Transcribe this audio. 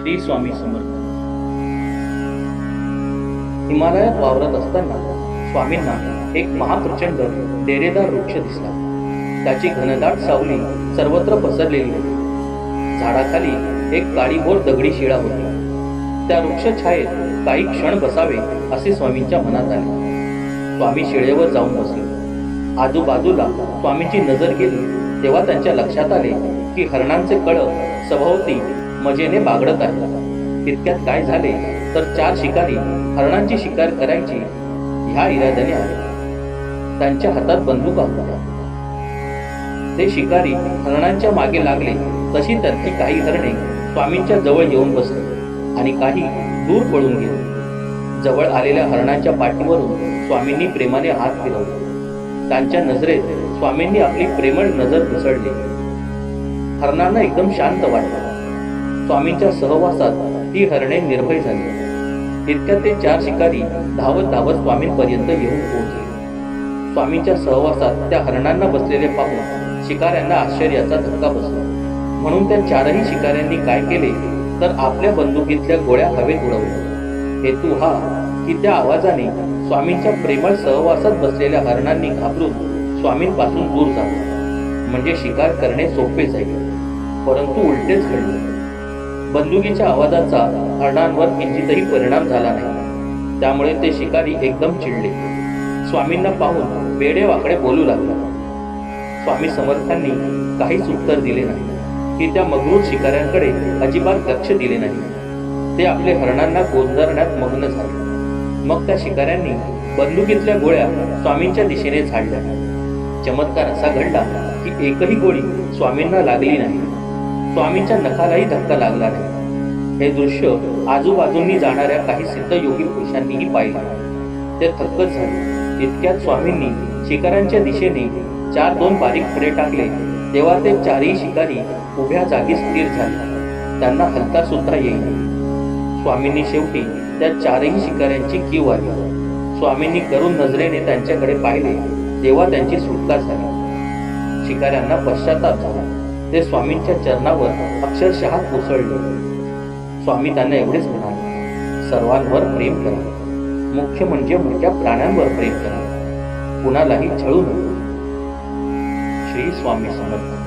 श्री स्वामी समर्थ. हिमालयात वावरत असताना स्वामींना एक महाप्रचंड डेरेदार वृक्ष दिसला. त्याची घनदाट सावली सर्वत्र पसरलेली होती. झाडाखाली एक काळीभोर दगडी शिळा होती. त्या वृक्ष छायेत काही क्षण बसावे असे स्वामींच्या मनात आले. स्वामी शिळेवर जाऊन बसले. आजूबाजूला स्वामींची नजर गेली तेव्हा त्यांच्या लक्षात आले की हरणांचे कळप सभोवती मजेने बागडत आहे. तितक्यात काय झाले तर चार शिकारी हरणांची शिकार करायची ह्या इराद्याने आले. त्यांच्या हातात बंदुका होत्या ते शिकारी हरणांच्या मागे लागले तशी त्यांची काही हरणे स्वामींच्या जवळ येऊन बसली आणि काही दूर पळून गेली. जवळ आलेल्या हरणाच्या पाठीवरून स्वामींनी प्रेमाने हात फिरवले. त्यांच्या नजरेत स्वामींनी आपली प्रेमळ नजर घुसळली हरणांना एकदम शांत वाटलं. स्वामींच्या सहवासात ती हरणे निर्भय झाली. तितक्यात ते चार शिकारी धावत धावत स्वामींपर्यंत येऊन पोहोचले. स्वामींच्या सहवासात त्या हरणांना बसलेले पाहून शिकाऱ्यांना आश्चर्याचा धक्का बसला. म्हणून त्या चारही शिकाऱ्यांनी काय केले तर आपल्या बंदुकीतल्या गोळ्या हवेत उडवल्या. हेतू हा की त्या आवाजाने स्वामींच्या प्रेमळ सहवासात बसलेल्या हरणांनी घाबरून स्वामींपासून दूर जावं. म्हणजे शिकार करणे सोपे जाईल. परंतु उलटेच घडले. बंदुकीच्या आवाजाचा हरणांवर किंचितही परिणाम झाला नाही. त्यामुळे ते शिकारी एकदम चिडले. स्वामींना पाहून वेडे वाकडे बोलू लागले. स्वामी समर्थांनी काहीच उत्तर दिले नाही. की त्या मगरूर शिकाऱ्यांकडे अजिबात लक्ष दिले नाही. ते आपले हरणांना गोंधरण्यात मग्न झाले. मग त्या शिकाऱ्यांनी बंदुकीतल्या गोळ्या स्वामींच्या दिशेने झाडल्या. चमत्कार असा घडला की एकही गोळी स्वामींना लागली नाही. स्वामींच्या नखालाही धक्का लागला नाही. हे दृश्य आजूबाजूंनी जाणाऱ्या काही सिद्धयोगी पुरुषांनीही पाहिले. ते थक्कच झाले. इतक्यात स्वामींनी शिकाऱ्यांच्या दिशेने चार दोन बारीक खडे टाकले. तेव्हा ते चारही शिकारी उभ्या जागी स्थिर झाले. त्यांना हलता सुद्धा येईल स्वामींनी शेवटी त्या चारही शिकाऱ्यांची कीव आली स्वामींनी करून नजरेने त्यांच्याकडे पाहिले. तेव्हा त्यांची सुटका झाली. शिकाऱ्यांना पश्चाताप झाला. ते स्वामींच्या चरणावर अक्षरशः कोसळले. स्वामी त्यांना एवढेच म्हणाले सर्वांवर प्रेम करा. मुख्य म्हणजे मोठ्या प्राण्यांवर प्रेम करा. कुणालाही छळू नये श्री स्वामी समर्थ.